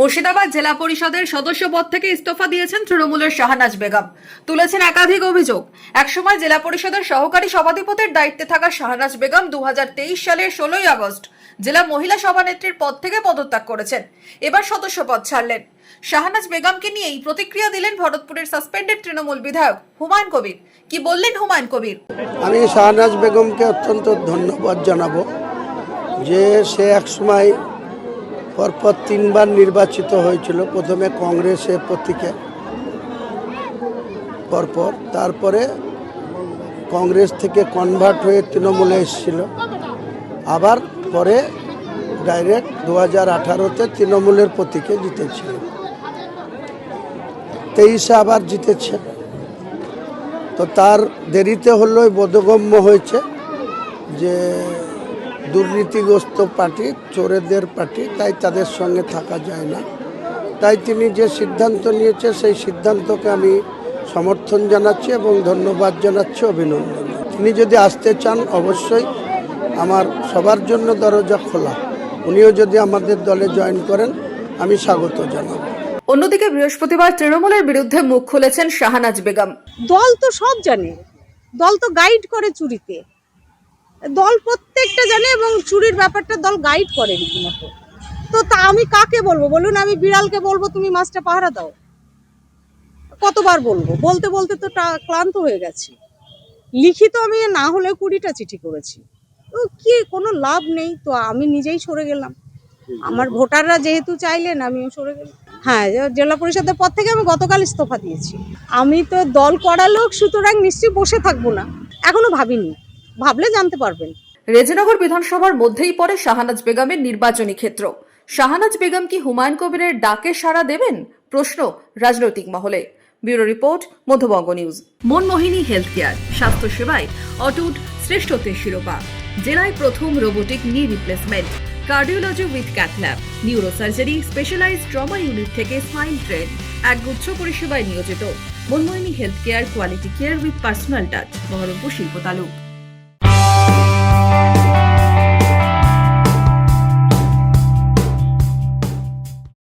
মুর্শিদাবাদ জেলা পরিষদের সদস্য পদ থেকে ইস্তফা দিয়েছেন তৃণমূলের শাহনাজ বেগম। তুলেছেন একাধিক অভিযোগ। একসময় জেলা পরিষদের সহকারী সভাধিপতির দায়িত্বে থাকা শাহনাজ বেগম দু সালের ষোলোই আগস্ট জেলা মহিলা সভানেত্রীর পদ থেকে পদত্যাগ করেছেন। এবার সদস্য পদ ছাড়লেন। শাহনাজ বেগমকে নিয়েই প্রতিক্রিয়া দিলেন ভরতপুরের সাসপেন্ডেড তৃণমূল বিধায়ক হুমায়ুন কবির। কি বললেন হুমায়ুন কবির? আমি শাহনাজ বেগমকে অত্যন্ত ধন্যবাদ জানাব যে সে একসময় পরপর তিনবার নির্বাচিত হয়েছিল। প্রথমে কংগ্রেসের প্রতীকে, পরপর তারপরে কংগ্রেস থেকে কনভার্ট হয়ে তৃণমূলে এসেছিল। আবার পরে ডাইরেক্ট দু হাজার আঠারোতে তৃণমূলের প্রতীকে জিতেছিল। তেইশে আবার জিতেছে। তো তার দেরিতে হলেও বোধগম্য হয়েছে যে দুর্নীতিগ্রস্ত পার্টি চোরেদের পার্টি তাই তাদের সঙ্গে থাকা যায় না। তাই তিনি যে সিদ্ধান্ত নিয়েছে সেই সিদ্ধান্তকে আমি সমর্থন জানাচ্ছি এবং ধন্যবাদ জানাচ্ছি অভিনন্দন। তিনি যদি আসতে চান অবশ্যই আমার সবার জন্য দরজা খোলা। উনিও যদি আমাদের দলে জয়েন করেন আমি স্বাগত জানাব। অন্যদিকে বৃহস্পতিবার তৃণমূলের বিরুদ্ধে মুখ খুলেছেন শাহনাজ বেগম। দল তো সব জানে। দল তো গাইড করে চুরিতে। দল প্রত্যেকটা জানে এবং চুরির ব্যাপারটা দল গাইড করে রীতিমতো। তো তা আমি কাকে বলব? বলুন, আমি বিড়ালকে বলব, তুমি মাছটা পাহারা দাও। কতবার বলব? বলতে বলতে তো ক্লান্ত হয়ে গেছি। লিখিত আমি না হলে কুড়িটা চিঠি করেছি। তো কি, কোনো লাভ নেই? তো আমি নিজেই সরে গেলাম। আমার ভোটাররা যেহেতু চাইলেন, আমিও সরে গেলাম। হ্যাঁ জেলা পরিষদের পর থেকে আমি গতকাল ইস্তফা দিয়েছি। আমি তো দল করা লোক, সুতরাং নিশ্চয়ই বসে থাকব না। এখনও ভাবিনি। ভাবলে জানতে পারবেন। রেজিনগর বিধানসভার মধ্যেই পড়ে শাহানাজ বেগমের নির্বাচনী ক্ষেত্র। শাহানাজ বেগম কি হুমায়ুন কবিরের ডাকে সাড়া দেবেন? প্রশ্ন রাজনৈতিক মহলে। Bureau report, Madhyabanga news. Manmohini health care স্বাস্থ্য সেবায় অটুট শ্রেষ্ঠত্বের শিরোপা। জেলায় প্রথম robotic knee replacement cardiology with cath lab neurosurgery specialise trauma unit থেকে স্পাইন ট্রেন একগুচ্ছ পরিষেবায় নিয়োজিত। Manmohini health care quality care with personal touch Baharampur শিল্প তালুক।